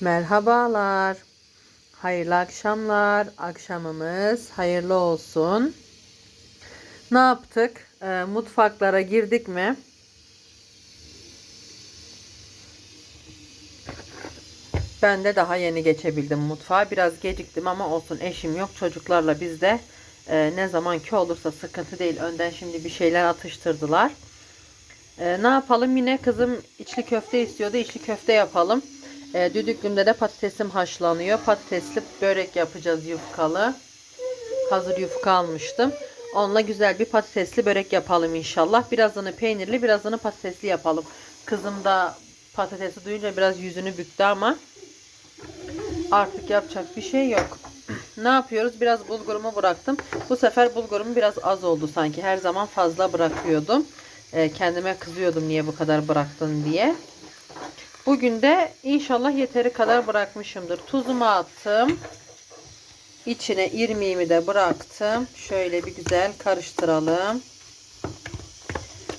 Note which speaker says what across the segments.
Speaker 1: Merhabalar. Hayırlı akşamlar. Akşamımız hayırlı olsun. Ne yaptık? Ee, mutfaklara girdik mi? Ben de daha yeni geçebildim mutfağa. Biraz geciktim ama olsun eşim yok. Çocuklarla biz de e, ne zamanki olursa sıkıntı değil. Önden şimdi bir şeyler atıştırdılar. E, ne yapalım? Yine kızım içli köfte istiyordu. İçli köfte yapalım. E, düdüklümde de patatesim haşlanıyor. Patatesli börek yapacağız yufkalı. Hazır yufka almıştım. Onunla güzel bir patatesli börek yapalım inşallah. Birazını peynirli, birazını patatesli yapalım. Kızım da patatesi duyunca biraz yüzünü büktü ama artık yapacak bir şey yok. ne yapıyoruz? Biraz bulgurumu bıraktım. Bu sefer bulgurum biraz az oldu sanki. Her zaman fazla bırakıyordum. E, kendime kızıyordum niye bu kadar bıraktın diye. Bugün de inşallah yeteri kadar bırakmışımdır. Tuzumu attım. İçine irmiğimi de bıraktım. Şöyle bir güzel karıştıralım.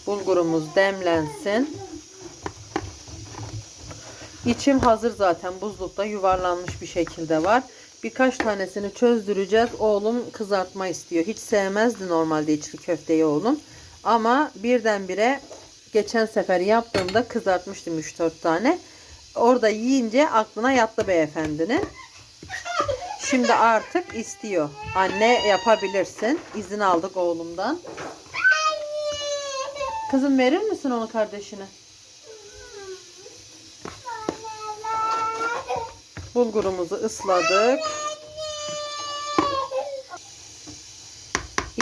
Speaker 1: Bulgurumuz demlensin. İçim hazır zaten buzlukta yuvarlanmış bir şekilde var. Birkaç tanesini çözdüreceğiz. Oğlum kızartma istiyor. Hiç sevmezdi normalde içli köfteyi oğlum. Ama birdenbire geçen sefer yaptığımda kızartmıştım 3-4 tane. Orada yiyince aklına yattı beyefendinin. Şimdi artık istiyor. Anne yapabilirsin. İzin aldık oğlumdan. Kızım verir misin onu kardeşine? Bulgurumuzu ısladık.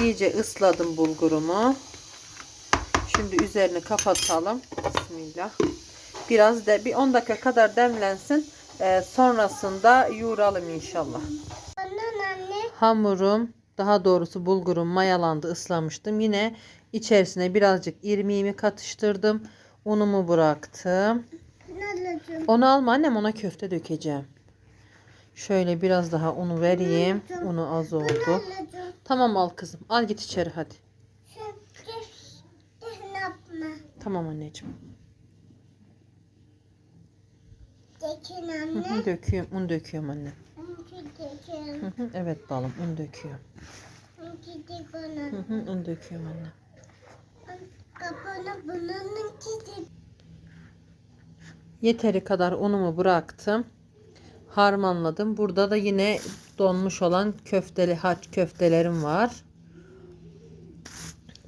Speaker 1: İyice ısladım bulgurumu. Şimdi üzerini kapatalım. Bismillah. Biraz da bir 10 dakika kadar demlensin. Ee, sonrasında yoğuralım inşallah. Hamurum daha doğrusu bulgurum mayalandı ıslamıştım. Yine içerisine birazcık irmiğimi katıştırdım. Unumu bıraktım. Onu alma annem ona köfte dökeceğim. Şöyle biraz daha unu vereyim. Unu az oldu. Tamam al kızım. Al git içeri hadi. Tamam anneciğim. Hı hı, döküyorum. Un döküyorum anne. Hı hı, evet balım un döküyorum. Hı hı, un döküyorum anne. Yeteri kadar unumu bıraktım. Harmanladım. Burada da yine donmuş olan köfteli haç köftelerim var.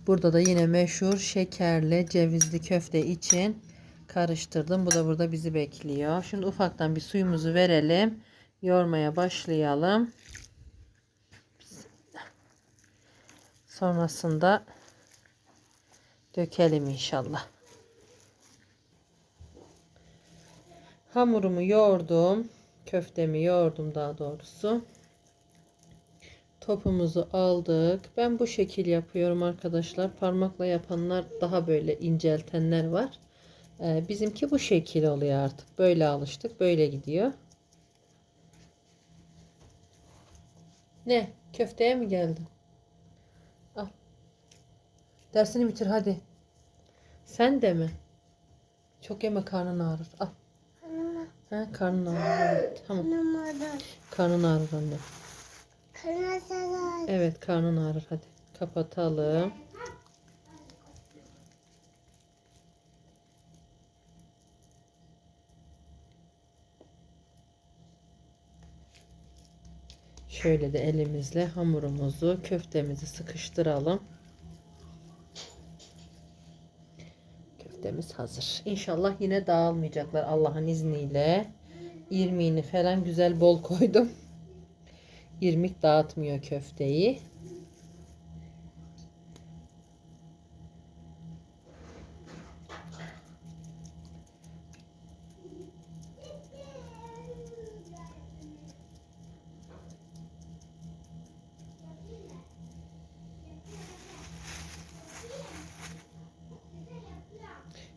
Speaker 1: Burada da yine meşhur şekerli cevizli köfte için karıştırdım. Bu da burada bizi bekliyor. Şimdi ufaktan bir suyumuzu verelim. Yoğurmaya başlayalım. Sonrasında dökelim inşallah. Hamurumu yoğurdum. Köftemi yoğurdum daha doğrusu. Topumuzu aldık. Ben bu şekil yapıyorum arkadaşlar. Parmakla yapanlar daha böyle inceltenler var. Ee, bizimki bu şekil oluyor artık. Böyle alıştık. Böyle gidiyor. Ne? Köfteye mi geldin? Al. Dersini bitir hadi. Sen de mi? Çok yeme karnın ağrır. Al. Ha, karnın ağrır. Tamam. Karnın ağrır anne. Evet karnın ağrır. Hadi kapatalım. Şöyle de elimizle hamurumuzu, köftemizi sıkıştıralım. Köftemiz hazır. İnşallah yine dağılmayacaklar Allah'ın izniyle. İrmiğini falan güzel bol koydum. İrmik dağıtmıyor köfteyi.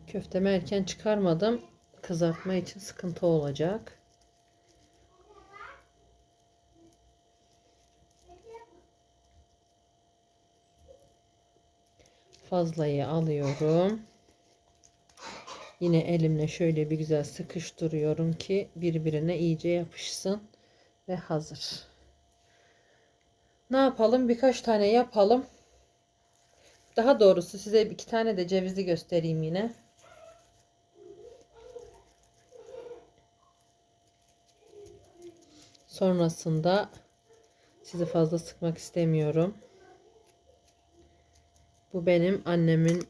Speaker 1: Köftemi erken çıkarmadım. Kızartma için sıkıntı olacak. Fazlayı alıyorum. Yine elimle şöyle bir güzel sıkıştırıyorum ki birbirine iyice yapışsın ve hazır. Ne yapalım? Birkaç tane yapalım. Daha doğrusu size iki tane de cevizi göstereyim yine. Sonrasında sizi fazla sıkmak istemiyorum. Bu benim annemin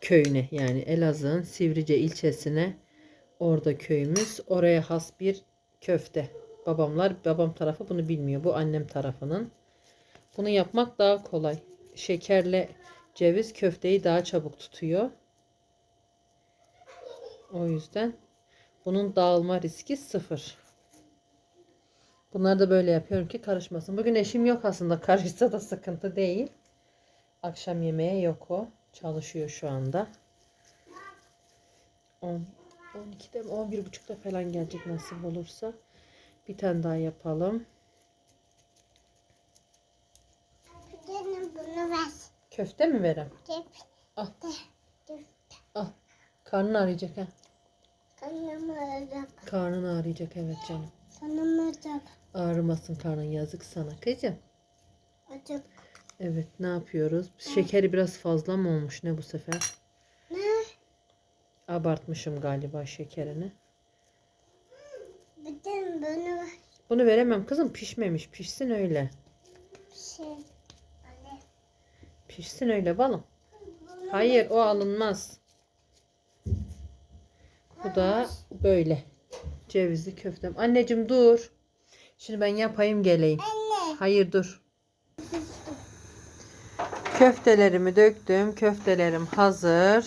Speaker 1: köyüne yani Elazığ'ın Sivrice ilçesine orada köyümüz. Oraya has bir köfte. Babamlar babam tarafı bunu bilmiyor. Bu annem tarafının. Bunu yapmak daha kolay. Şekerle ceviz köfteyi daha çabuk tutuyor. O yüzden bunun dağılma riski sıfır. Bunları da böyle yapıyorum ki karışmasın. Bugün eşim yok aslında. Karışsa da sıkıntı değil. Akşam yemeğe yok o. Çalışıyor şu anda. 10, 12'de mi 11.30'da falan gelecek nasip olursa. Bir tane daha yapalım.
Speaker 2: Bunu ver.
Speaker 1: Köfte mi verem?
Speaker 2: Cep.
Speaker 1: Al.
Speaker 2: Cep.
Speaker 1: Al. Karnın ağrıyacak ha.
Speaker 2: Kanım ağrıyacak.
Speaker 1: Karnın ağrıyacak evet canım.
Speaker 2: Kanım ağrıyacak.
Speaker 1: Ağrımasın karnın yazık sana. Kızım.
Speaker 2: Acık.
Speaker 1: Evet ne yapıyoruz? Şekeri biraz fazla mı olmuş ne bu sefer?
Speaker 2: Ne?
Speaker 1: Abartmışım galiba şekerini.
Speaker 2: De bunu.
Speaker 1: Bunu veremem kızım pişmemiş. Pişsin öyle.
Speaker 2: Şey.
Speaker 1: Pişsin öyle balım. Hayır o alınmaz. Bu da böyle. Cevizli köftem. Anneciğim dur. Şimdi ben yapayım geleyim.
Speaker 2: Anne.
Speaker 1: Hayır dur. Köftelerimi döktüm. Köftelerim hazır.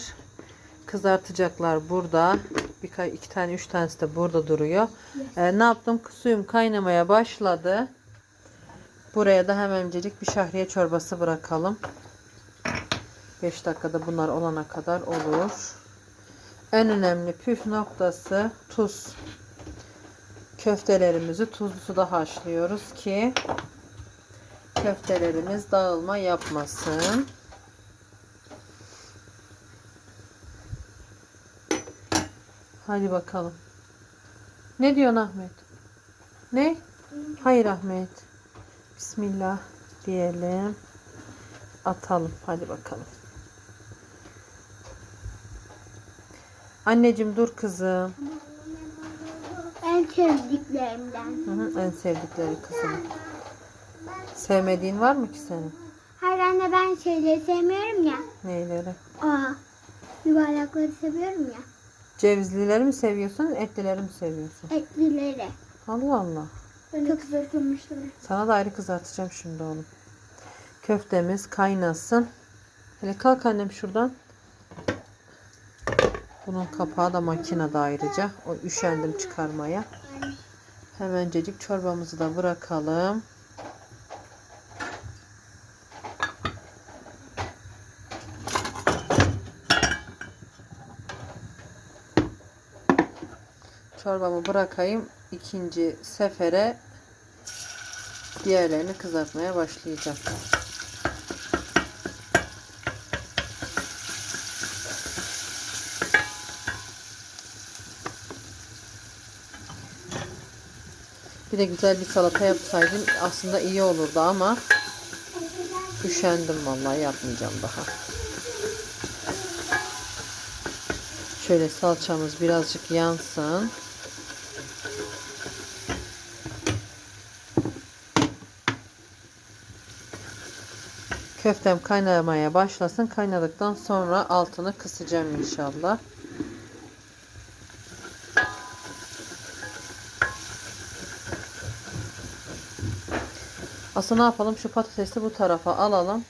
Speaker 1: Kızartacaklar burada. Birkaç iki tane üç tanesi de burada duruyor. Ee, ne yaptım? Suyum kaynamaya başladı. Buraya da hemencecik bir şahriye çorbası bırakalım. 5 dakikada bunlar olana kadar olur. En önemli püf noktası tuz. Köftelerimizi tuzlu suda haşlıyoruz ki köftelerimiz dağılma yapmasın. Hadi bakalım. Ne diyorsun Ahmet? Ne? Hayır Ahmet. Bismillah diyelim. Atalım. Hadi bakalım. Anneciğim dur kızım.
Speaker 2: En sevdiklerimden.
Speaker 1: Hı hı, en sevdikleri kızım. Sevmediğin var mı ki senin?
Speaker 2: Hayır anne ben şeyleri sevmiyorum ya.
Speaker 1: Neyleri?
Speaker 2: Aa. Yuvarlakları seviyorum ya.
Speaker 1: Cevizlileri mi seviyorsun, etlileri mi seviyorsun?
Speaker 2: Etlileri.
Speaker 1: Allah Allah.
Speaker 2: Çok kızartılmışlar.
Speaker 1: Sana da ayrı kızartacağım şimdi oğlum. Köftemiz kaynasın. Hele kalk annem şuradan. Bunun kapağı da makinede ayrıca. O üşendim çıkarmaya. Hemencecik çorbamızı da bırakalım. Çorbamı bırakayım. İkinci sefere diğerlerini kızartmaya başlayacağım. Bir de güzel bir salata yapsaydım aslında iyi olurdu ama üşendim vallahi yapmayacağım daha. Şöyle salçamız birazcık yansın. Köftem kaynamaya başlasın. Kaynadıktan sonra altını kısacağım inşallah. Aslında ne yapalım? Şu patatesi bu tarafa alalım.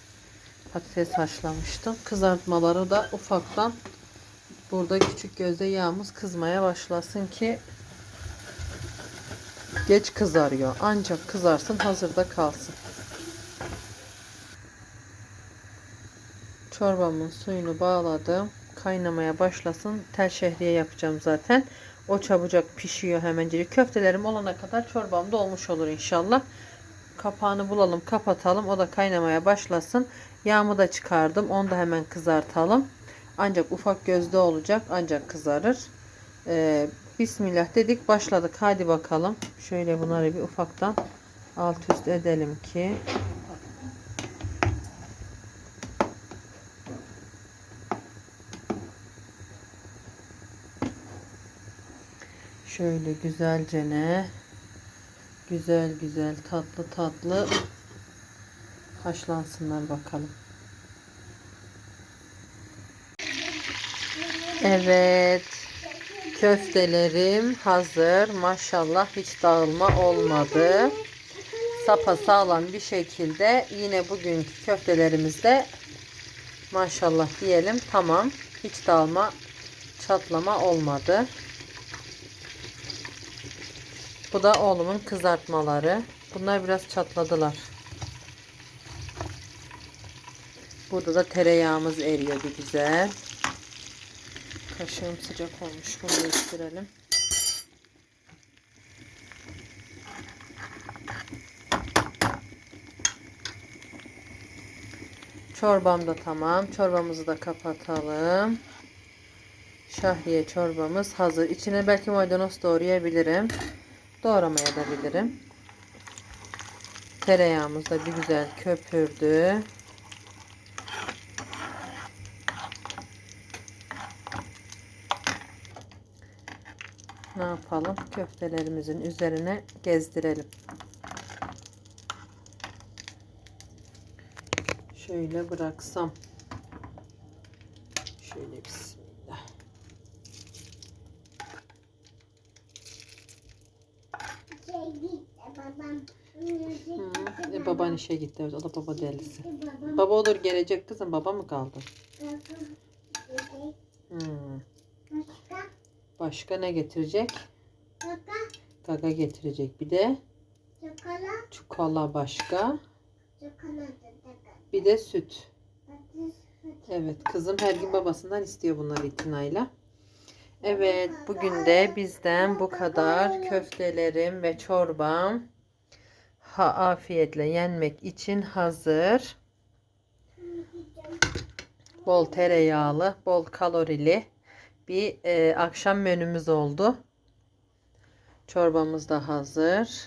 Speaker 1: Patates haşlamıştım. Kızartmaları da ufaktan burada küçük gözde yağımız kızmaya başlasın ki geç kızarıyor. Ancak kızarsın hazırda kalsın. Çorbamın suyunu bağladım. Kaynamaya başlasın. Tel şehriye yapacağım zaten. O çabucak pişiyor hemencecik. Köftelerim olana kadar çorbam da olmuş olur inşallah. Kapağını bulalım, kapatalım. O da kaynamaya başlasın. Yağımı da çıkardım. Onu da hemen kızartalım. Ancak ufak gözde olacak. Ancak kızarır. Ee, Bismillah dedik başladık. Hadi bakalım. Şöyle bunları bir ufaktan alt üst edelim ki. Şöyle güzelce ne güzel güzel tatlı tatlı haşlansınlar bakalım. Evet. Köftelerim hazır. Maşallah hiç dağılma olmadı. Sapa sağlam bir şekilde yine bugünkü köftelerimizde maşallah diyelim tamam. Hiç dağılma çatlama olmadı. Bu da oğlumun kızartmaları. Bunlar biraz çatladılar. Burada da tereyağımız eriyor bir güzel. Kaşığım sıcak olmuş. Bunu değiştirelim. Çorbam da tamam. Çorbamızı da kapatalım. Şahriye çorbamız hazır. İçine belki maydanoz doğrayabilirim. Doğramaya da bilirim. Tereyağımız da bir güzel köpürdü. Ne yapalım? Köftelerimizin üzerine gezdirelim. Şöyle bıraksam. Şöyle bismillah.
Speaker 2: Şey gitti babam.
Speaker 1: Hı, e, baban işe gitti. Evet, o da baba delisi. Baba olur gelecek kızım. Baba mı kaldı? Hmm.
Speaker 2: Başka.
Speaker 1: Ne getirecek? Gaga getirecek. Bir de
Speaker 2: çikolata
Speaker 1: başka. Bir de süt. Evet kızım her gün babasından istiyor bunları itinayla. Evet bugün de bizden bu kadar köftelerim ve çorbam ha afiyetle yenmek için hazır. Bol tereyağlı, bol kalorili bir e, akşam menümüz oldu. Çorbamız da hazır.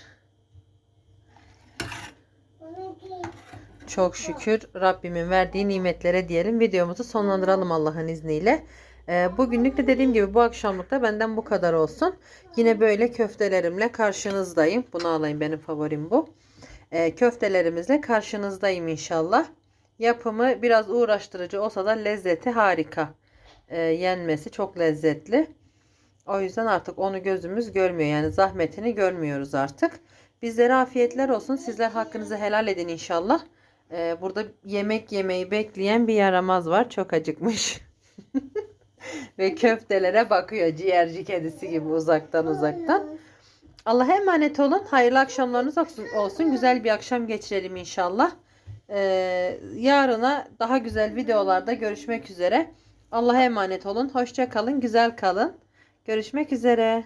Speaker 1: Çok şükür Rabbimin verdiği nimetlere diyelim. Videomuzu sonlandıralım Allah'ın izniyle. Ee, bugünlük de dediğim gibi bu akşamlık da benden bu kadar olsun. Yine böyle köftelerimle karşınızdayım. Bunu alayım benim favorim bu. Ee, köftelerimizle karşınızdayım inşallah. Yapımı biraz uğraştırıcı olsa da lezzeti harika. Ee, yenmesi çok lezzetli. O yüzden artık onu gözümüz görmüyor. Yani zahmetini görmüyoruz artık. Bizlere afiyetler olsun. Sizler hakkınızı helal edin inşallah. Burada yemek yemeyi bekleyen bir yaramaz var. Çok acıkmış. Ve köftelere bakıyor ciğerci kedisi gibi uzaktan uzaktan. Allah'a emanet olun. Hayırlı akşamlarınız olsun. olsun. Güzel bir akşam geçirelim inşallah. Ee, yarına daha güzel videolarda görüşmek üzere. Allah'a emanet olun. Hoşça kalın. Güzel kalın. Görüşmek üzere.